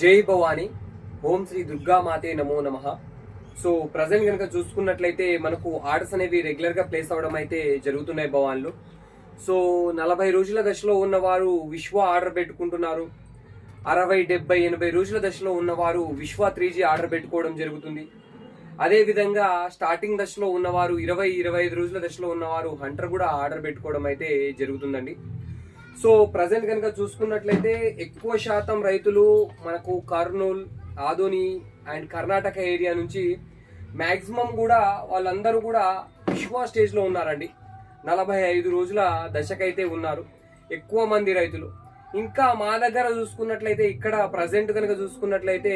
జై భవాని. ఓం శ్రీ దుర్గామాతే నమో నమ. So present కనుక చూసుకున్నట్లయితే మనకు ఆర్డర్స్ అనేవి రెగ్యులర్గా ప్లేస్ అవడం అయితే జరుగుతున్నాయి భవాన్లు. సో నలభై రోజుల దశలో ఉన్నవారు విశ్వ ఆర్డర్ పెట్టుకుంటున్నారు. అరవై డెబ్బై ఎనభై రోజుల దశలో ఉన్నవారు విశ్వ త్రీ ఆర్డర్ పెట్టుకోవడం జరుగుతుంది. అదే విధంగా స్టార్టింగ్ దశలో ఉన్నవారు ఇరవై ఇరవై ఐదు రోజుల దశలో ఉన్నవారు హంటర్ కూడా ఆర్డర్ పెట్టుకోవడం అయితే జరుగుతుందండి. సో ప్రజెంట్ కనుక చూసుకున్నట్లయితే ఎక్కువ శాతం రైతులు మనకు కర్నూల్ ఆదోని అండ్ కర్ణాటక ఏరియా నుంచి మ్యాక్సిమం కూడా వాళ్ళందరూ కూడా విశ్వ స్టేజ్లో ఉన్నారండి. నలభై ఐదు రోజుల దశకైతే ఉన్నారు ఎక్కువ మంది రైతులు. ఇంకా మా దగ్గర చూసుకున్నట్లయితే ఇక్కడ ప్రజెంట్ కనుక చూసుకున్నట్లయితే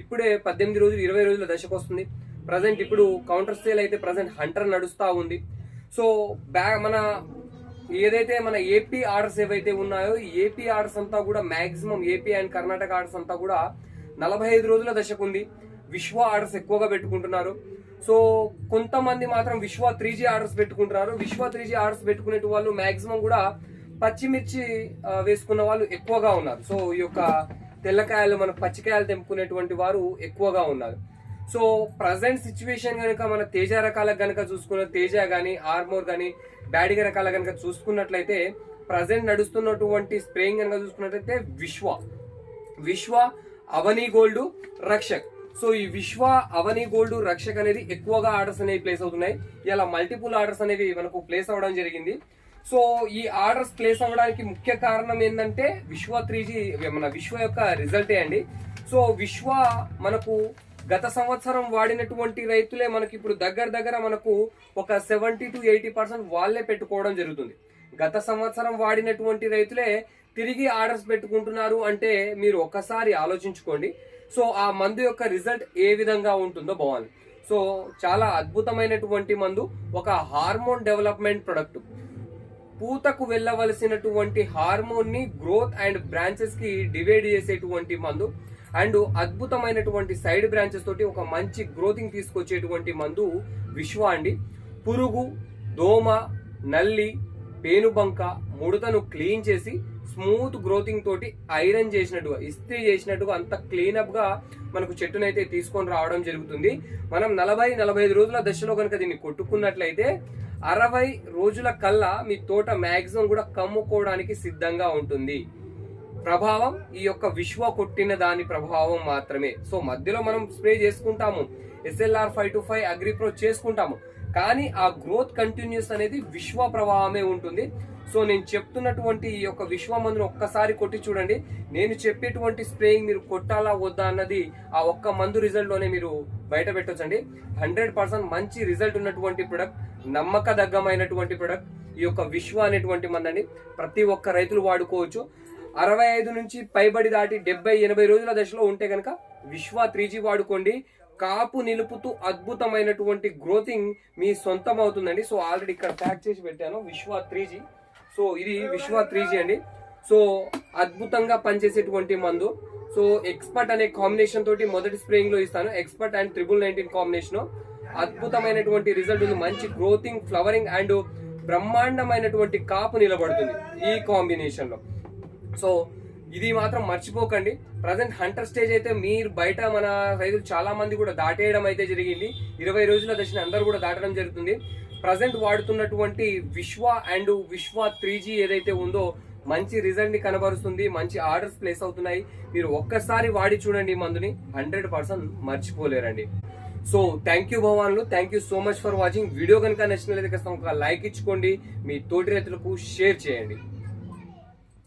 ఇప్పుడే పద్దెనిమిది రోజులు ఇరవై రోజుల దశకు వస్తుంది ప్రజెంట్ ఇప్పుడు కౌంటర్ సేల్ అయితే ప్రజెంట్ హంటర్ నడుస్తూ ఉంది. సో బ్యా మన ఏదైతే మన ఏపీ ఆర్డర్స్ ఏవైతే ఉన్నాయో ఏపీ ఆర్డర్స్ అంతా కూడా maximum AP and Karnataka orders అంతా కూడా నలభై ఐదు రోజుల దశకు ఉంది విశ్వ ఆర్డర్స్ ఎక్కువగా పెట్టుకుంటున్నారు. సో కొంతమంది మాత్రం విశ్వ త్రీ జీ ఆర్డర్స్ పెట్టుకుంటున్నారు. విశ్వ త్రీ జీ ఆర్డర్స్ పెట్టుకునే వాళ్ళు మాక్సిమం కూడా పచ్చిమిర్చి వేసుకున్న వాళ్ళు ఎక్కువగా ఉన్నారు. సో ఈ యొక్క తెల్లకాయలు మన పచ్చికాయలు తెంపుకునేటువంటి వారు ఎక్కువగా ఉన్నారు. సో ప్రజెంట్ సిచ్యువేషన్ కనుక మన తేజ రకాలకు కనుక చూసుకున్న తేజ కానీ ఆర్మోర్ కానీ బ్యాడిగ రకాల కనుక చూసుకున్నట్లయితే ప్రజెంట్ నడుస్తున్నటువంటి స్ప్రేయింగ్ కనుక చూసుకున్నట్లయితే విశ్వ. విశ్వ అవని గోల్డ్ రక్షక్. సో ఈ విశ్వ అవని గోల్డ్ రక్షక్ అనేది ఎక్కువగా ఆర్డర్స్ అనేవి ప్లేస్ అవుతున్నాయి. ఇలా మల్టిపుల్ ఆర్డర్స్ అనేవి మనకు ప్లేస్ అవ్వడం జరిగింది. సో ఈ ఆర్డర్స్ ప్లేస్ అవ్వడానికి ముఖ్య కారణం ఏంటంటే విశ్వ త్రీ మన విశ్వ యొక్క రిజల్టే అండి. సో విశ్వ మనకు గత సంవత్సరం వాడినటువంటి రైతులే మనకి ఇప్పుడు దగ్గర దగ్గర మనకు ఒక సెవెంటీ టు ఎయిటీ పర్సెంట్ వాళ్ళే పెట్టుకోవడం జరుగుతుంది. గత సంవత్సరం వాడినటువంటి రైతులే తిరిగి ఆర్డర్స్ పెట్టుకుంటున్నారు అంటే మీరు ఒక్కసారి ఆలోచించుకోండి. సో ఆ మందు యొక్క రిజల్ట్ ఏ విధంగా ఉంటుందో బాగుంది సో చాలా అద్భుతమైనటువంటి మందు ఒక హార్మోన్ డెవలప్మెంట్ ప్రొడక్ట్. పూతకు వెళ్ళవలసినటువంటి హార్మోన్ని గ్రోత్ అండ్ బ్రాంచెస్కి డివైడ్ చేసేటువంటి మందు అండ్ అద్భుతమైనటువంటి సైడ్ బ్రాంచెస్ తోటి ఒక మంచి గ్రోతింగ్ తీసుకొచ్చేటువంటి మందు విశ్వ అండి. పురుగు దోమ నల్లి పేనుబంక ముడతను క్లీన్ చేసి స్మూత్ గ్రోతింగ్ తోటి ఐరన్ చేసినట్టుగా ఇస్త్రీ చేసినట్టుగా అంత క్లీనప్గా మనకు చెట్టునైతే తీసుకొని రావడం జరుగుతుంది. మనం నలభై నలభై ఐదు రోజుల దశలో కనుక దీన్ని కొట్టుకున్నట్లయితే అరవై రోజుల కల్లా మీ తోట మ్యాక్సిమం కూడా కమ్ముకోవడానికి సిద్ధంగా ఉంటుంది. ప్రభావం ఈ యొక్క విశ్వ కొట్టిన దాని ప్రభావం మాత్రమే. సో మధ్యలో మనం స్ప్రే చేసుకుంటాము. SLR five two five Agripro చేసుకుంటాము. కానీ ఆ గ్రోత్ కంటిన్యూస్ అనేది విశ్వ ప్రభావమే ఉంటుంది. సో నేను చెప్తున్నటువంటి ఈ యొక్క విశ్వ మందును ఒక్కసారి కొట్టి చూడండి. నేను చెప్పేటువంటి స్ప్రేయింగ్ మీరు కొట్టాలా వద్దా అన్నది ఆ ఒక్క మందు రిజల్ట్లోనే మీరు బయట పెట్టొచ్చండి. హండ్రెడ్ పర్సెంట్ మంచి రిజల్ట్ ఉన్నటువంటి ప్రొడక్ట్ నమ్మకదగ్గమైనటువంటి ప్రొడక్ట్ ఈ యొక్క విశ్వ అనేటువంటి మందండి. ప్రతి ఒక్క రైతులు వాడుకోవచ్చు. అరవై ఐదు నుంచి పైబడి దాటి డెబ్బై ఎనభై రోజుల దశలో ఉంటే కనుక విశ్వ త్రీ వాడుకోండి. కాపు నిలుపుతూ అద్భుతమైనటువంటి గ్రోతింగ్ మీ సొంతం అవుతుందండి సో ఆల్రెడీ ఇక్కడ ప్యాక్ చేసి పెట్టాను. విశ్వ త్రీ సో ఇది విశ్వ త్రీ అండి. సో అద్భుతంగా పనిచేసేటువంటి మందు. సో ఎక్స్పర్ట్ అనే కాంబినేషన్ తోటి మొదటి స్ప్రేయింగ్లో ఇస్తాను. Expert and triple nineteen combination. అద్భుతమైనటువంటి రిజల్ట్ ఉంది మంచి గ్రోతింగ్ ఫ్లవరింగ్ అండ్ బ్రహ్మాండమైనటువంటి కాపు నిలబడుతుంది ఈ కాంబినేషన్లో సో ఇది మాత్రం మర్చిపోకండి. ప్రజెంట్ హంటర్ స్టేజ్ అయితే మీరు బయట మన రైతులు చాలా మంది కూడా దాటేయడం అయితే జరిగింది. ఇరవై రోజుల దశని అందరూ కూడా దాటడం జరుగుతుంది. ప్రజెంట్ వాడుతున్నటువంటి విశ్వ అండ్ విశ్వ త్రీ ఏదైతే ఉందో మంచి రిజల్ట్ని కనబరుస్తుంది. మంచి ఆర్డర్స్ ప్లేస్ అవుతున్నాయి. మీరు ఒక్కసారి వాడి చూడండి మందుని. హండ్రెడ్ పర్సెంట్ మర్చిపోలేరండి. So thank you భవాన్లు. Thank you so much for watching. Video కనుక నచ్చినట్లయితే ఖచ్చితంగా ఒక లైక్ ఇచ్చుకోండి. మీ తోటి రైతులకు షేర్ చేయండి.